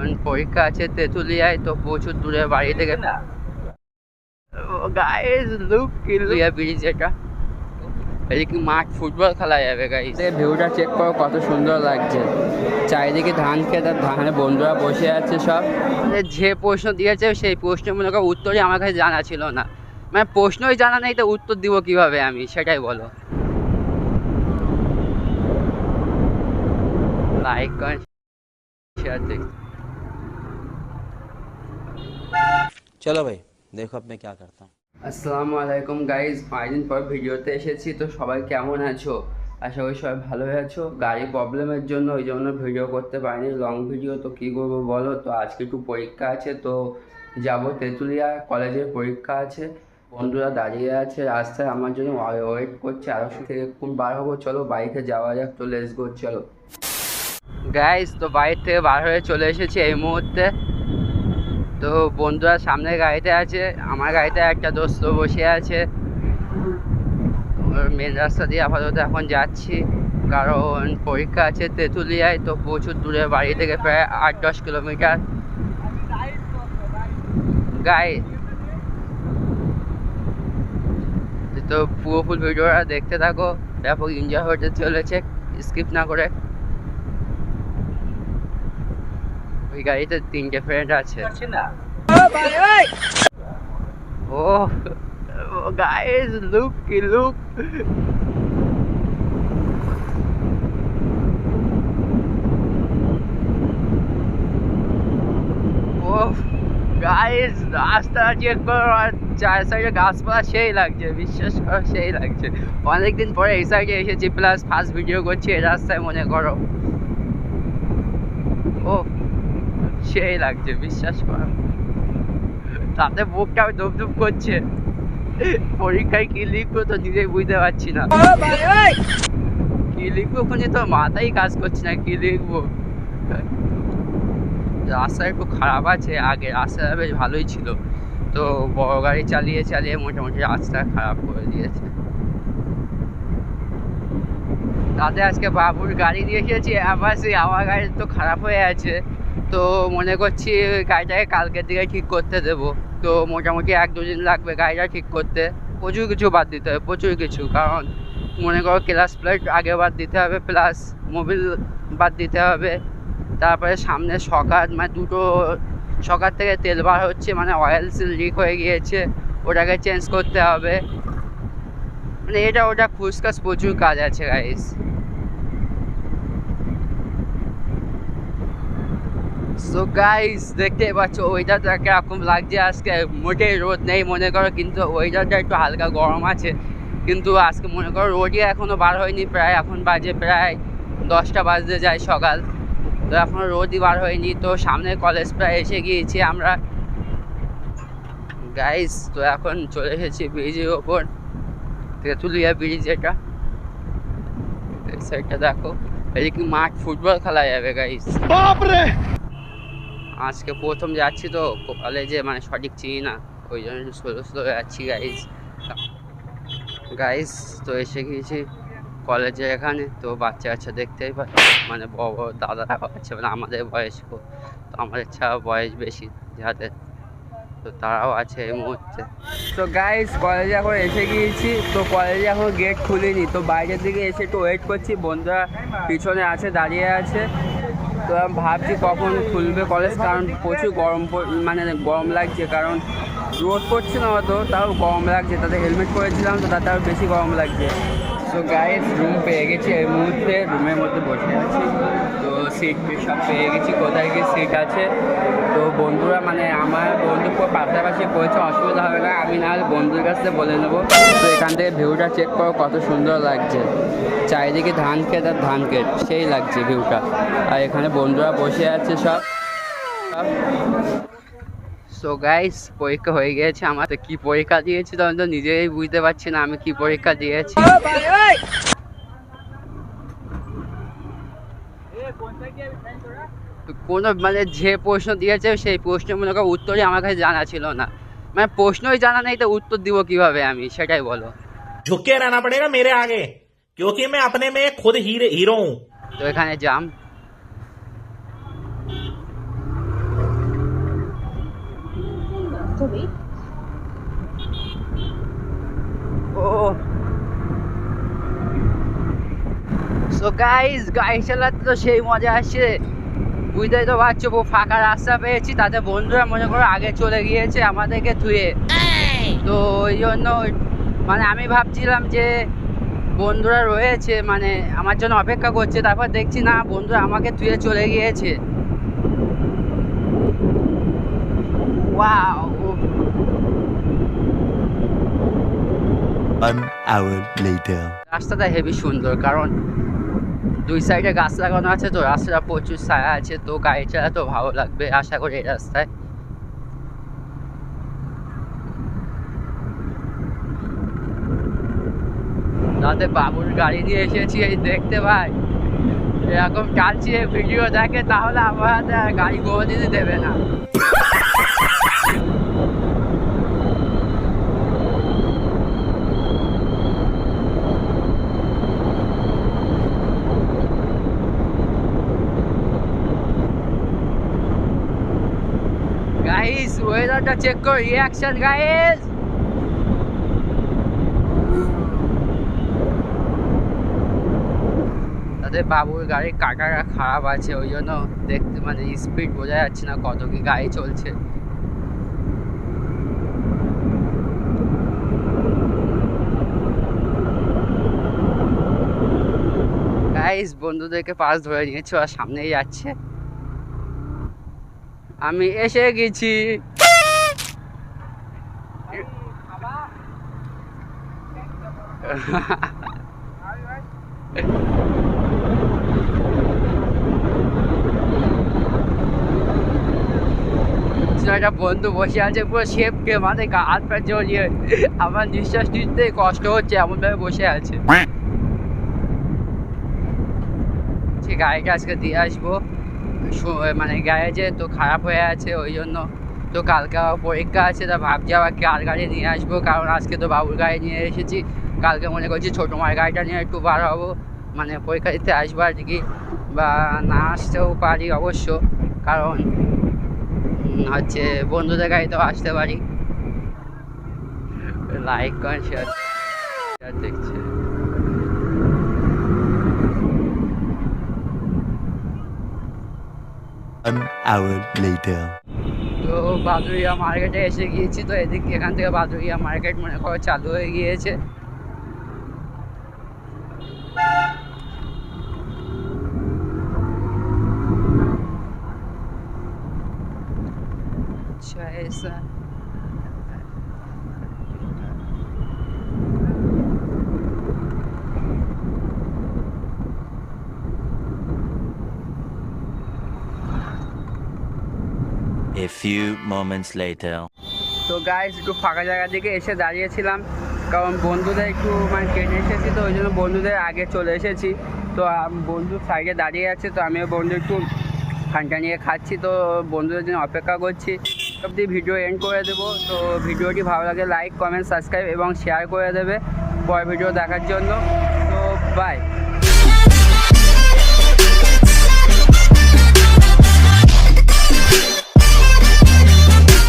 কারণ পরীক্ষা আছে তেঁতুলিয়ায় তো প্রচুর দূরে বাড়ি থেকে। গাইস লুক কিলিয়া ব্রিজ এটা। এদিকে মাঠ ফুটবল খেলা যাবে গাইস ভিউটা চেক করো কত সুন্দর লাগছে। চারিদিকে ধান খেত আর ধানে বন্ধুরা বসে আছে সব। মানে যে প্রশ্ন দিয়েছে সেই প্রশ্ন মনে করো উত্তরই আমার কাছে জানা ছিল না। মানে প্রশ্নই জানা নেই তো উত্তর দিব কীভাবে আমি সেটাই বলো। লাইক করেন শেয়ার দেখ চলো ভাই দেখো আপনি কে করতাম আসসালামু আলাইকুম গাইজ পাঁচদিন পর ভিডিওতে এসেছি, তো সবাই কেমন আছো? আশা করি সবাই ভালোই আছো। গাড়ি প্রবলেমের জন্য, ওই জন্য ভিডিও করতে পারিনি লং ভিডিও তো কী করব বলো? তো আজকে একটু পরীক্ষা আছে, তো যাব তেঁতুলিয়া কলেজের পরীক্ষা আছে। বন্ধুরা দাঁড়িয়ে আছে রাস্তায়, আমার জন্য ওয়েট করছে আড়াইশো থেকে কোন বার হব, চলো বাইকে যাওয়া যাক, তো লেস গো চলো। গাইজ তো বাইক থেকে বার হয়ে চলে এসেছি এই মুহূর্তে। তো বন্ধুরা, সামনের গাড়িতে আছে, আমার গাড়িতে একটা দোস্ত বসে আছে। মেন রাস্তা দিয়ে আপাতত এখন যাচ্ছি, কারণ পরীক্ষা আছে তেঁতুলিয়ায়, তো প্রচুর দূরে বাড়ি থেকে প্রায় আট দশ কিলোমিটার। গাই তো পুরো ফুল ভিডিওটা দেখতে থাকো, ব্যাপক এনজয় হতে চলেছে স্কিপ না করে। ওই গাড়িতে তিনটে ফ্রেন্ড আছে। ও গাইস লুক কি লুক গাইস রাস্তা চেক করো আর চার সাইডে গাছপালা সেই লাগছে বিশ্বাস করো সেই লাগছে। অনেকদিন পরে এই সাইডে এসেছি প্লাস ফার্স্ট ভিডিও করছি এই রাস্তায় মনে করো। ও সেই লাগছে, বিশ্বাস করো। তাতে বুকটাও ধুপ ধুপ করছে। পরীক্ষায় কি লিখব তো নিজেই বুঝতে পারছি না। কি লিখব ওখানে তো মাথায় কাজ করছে না, কি লিখব? রাস্তা একটু খারাপ আছে, আগে রাস্তাটা বেশ ভালোই ছিল। তো বড় গাড়ি চালিয়ে চালিয়ে মোটামুটি রাস্তা খারাপ করে দিয়েছে। তাতে আজকে বাবুর গাড়ি দিয়ে এসেছি আবার সেই আমার গাড়ি তো খারাপ হয়ে আছে। তো মনে করছি গাড়িটাকে কালকের দিকে ঠিক করতে দেবো। তো মোটামুটি এক দুদিন লাগবে গাড়িটা ঠিক করতে। প্রচুর কিছু বাদ দিতে হবে, প্রচুর কিছু। কারণ মনে করো ক্লাস প্লেট আগে বাদ দিতে হবে প্লাস মোবিল বাদ দিতে হবে। তারপরে সামনে সকার মানে দুটো সকার থেকে তেল বার হচ্ছে মানে অয়েল সিল লিক হয়ে গিয়েছে। ওটাকে চেঞ্জ করতে হবে। মানে এটা, ওটা খুচকাস প্রচুর কাজ আছে গাইস সো গাইস দেখতে পাচ্ছ ওয়েদারটা কীরকম লাগছে আজকে। মোটেই রোদ নেই মনে করো, কিন্তু ওয়েদারটা একটু হালকা গরম আছে। কিন্তু আজকে মনে করো, রোদই এখনও বার হয়নি, প্রায় এখন বাজে প্রায় দশটা বাজতে যায় সকাল। তো এখনও রোদই বার হয়নি, তো সামনে কলেজ প্রায় এসে গিয়েছি আমরা। গাইস তো এখন চলে এসেছি ব্রিজের ওপর। তেঁতুলিয়া ব্রিজ এটা সাইডটা দেখো। এদিকে মাঠ ফুটবল খেলা যাবে গাইস আজকে প্রথম যাচ্ছি তো কলেজে মানে সঠিক চিনি না, ওই জন্য স্লো স্লো যাচ্ছি গাইজ গাইজ তো এসে গিয়েছি কলেজে এখানে, তো বাচ্চা কাচ্চা দেখতেই পাচ্ছি মানে বড় বড় দাদারা আছে মানে আমাদের বয়স্ক, তো আমাদের ছাড়া বয়স বেশি যাদের, তো তারাও আছে এই মুহূর্তে। তো গাইজ কলেজে এখন এসে গিয়েছি, তো কলেজে এখন গেট খুলিনি, তো বাইরের দিকে এসে একটু ওয়েট করছি, বন্ধুরা পিছনে আছে, দাঁড়িয়ে আছে। তো আমি ভাবছি কখন খুলবে কলেজ কারণ প্রচুর গরম মানে গরম লাগছে, কারণ রোদ পড়ছে না অত, তাও গরম লাগছে, তাতে হেলমেট পরেছিলাম, তো তাতে আরও বেশি গরম লাগছে। তো গাইস রুম পেয়ে গেছি এই মুহূর্তে, রুমের মধ্যে বসে আছি। তো সিট সব পেয়ে গেছি, কোথায় কি সিট আছে? তো বন্ধুরা মানে আমার বন্ধু পাশাপাশি পড়েছে অসুবিধা হবে না, আমি না বন্ধুর কাছ বলে নেব। তো এখান থেকে ভিউটা চেক করো, কত সুন্দর লাগছে। চারিদিকে ধান ক্ষেত আর ধান ক্ষেত, সেই লাগছে ভিউটা। আর এখানে বন্ধুরা বসে আছে সব। সো গাইস পরীক্ষা হয়ে গিয়েছে আমার তো কি পরীক্ষা দিয়েছি তো আমি তো নিজেই বুঝতে পারছি না আমি কি পরীক্ষা দিয়েছি তো কোনো মানে যে প্রশ্ন দিয়েছে সেই প্রশ্ন মনে করো উত্তরই আমার কাছে জানা ছিল না মানে প্রশ্নই জানা নেই তো উত্তর দিব কিভাবে আমি সেটাই বলো झुक के रहना पड़ेगा मेरे आगे क्योंकि मैं अपने में खुद हीरे हीरो हूँ তো এখানে জাম সো গাইস গাড়ি চালাতে তো সেই মজা আসছে। বুঝতেই তো পারছ ফাঁকা রাস্তা পেয়েছি তাতে বন্ধুরা মনে করো আগে চলে গিয়েছে আমাদেরকে ধুয়ে। তো ওই জন্য মানে আমি ভাবছিলাম যে বন্ধুরা রয়েছে মানে আমার জন্য অপেক্ষা করছে তারপর দেখছি না বন্ধুরা আমাকে ধুয়ে চলে গিয়েছে। Wow One hour later. রাস্তাটা হেভি সুন্দর, কারণ দুই সাইডে গাছ লাগানো আছে তো, রাস্তাটা প্রচুর ছায়া আছে, তো গাড়ি চালাতেও ভালো লাগবে আশা করি এই রাস্তায়। রাতে বাবুর গাড়ি নিয়ে এসেছি, এই দেখতে ভাই। এরকম চালছি ভিডিও দেখে, তাহলে আর গাড়ি কোনোদিনই দেবে না। ওয়েদারটা চেক কর রিয়াকশন গাইস তাদের বাবুর গাড়ির কাটাটা খারাপ আছে, ওই জন্য দেখতে মানে স্পিড বোঝা যাচ্ছে না কত কি গাড়ি চলছে। গাইস বন্ধুদেরকে পাশ ধরে নিয়েছে আর সামনেই যাচ্ছে। আমি এসে গেছি। একটা বন্ধু বসে আছে পুরো শেপকে মানে গা হাত পা জড়িয়ে। আমার নিঃশ্বাস নিতে কষ্ট হচ্ছে এমনভাবে বসে আছে। সে গাড়িটা আজকে দিয়ে আসব। মানে গ্যারেজে তো খারাপ হয়ে আছে ওই জন্য তো কালকে পরীক্ষা আছে তা ভাবছি আবার কার গাড়ি নিয়ে আসব কারণ আজকে তো বাবুর গাড়ি নিয়ে এসেছি। কালকে মনে করছি ছোটো মায়ের গাড়িটা নিয়ে একটু বার হব মানে পরীক্ষা দিতে আসব আর কি। বা না আসতেও পারি অবশ্য। কারণ হচ্ছে বন্ধুদের গাড়িতেও আসতে পারি। লাইক করেন শেয়ার দেখছে. তো বাদুরিয়া মার্কেটে এসে গিয়েছি তো এদিক এখান থেকে বাদুরিয়া মার্কেট মনে করো চালু হয়ে গিয়েছে। is uh, A few moments later. তো গাইজ একটু ফাঁকা জায়গা থেকে এসে দাঁড়িয়েছিলাম। কারণ বন্ধুদের একটু মানে ট্রেন এসেছি তো ওই জন্য বন্ধুদের আগে চলে এসেছি। তো বন্ধু সাইডে দাঁড়িয়ে আছে তো আমিও বন্ধু একটু খানটা নিয়ে খাচ্ছি তো বন্ধুদের জন্য অপেক্ষা করছি। অবধি ভিডিও এন্ড করে দেবো। তো ভিডিওটি ভালো লাগে লাইক কমেন্ট সাবস্ক্রাইব এবং শেয়ার করে দেবে। পরের ভিডিও দেখার জন্য। তো বাই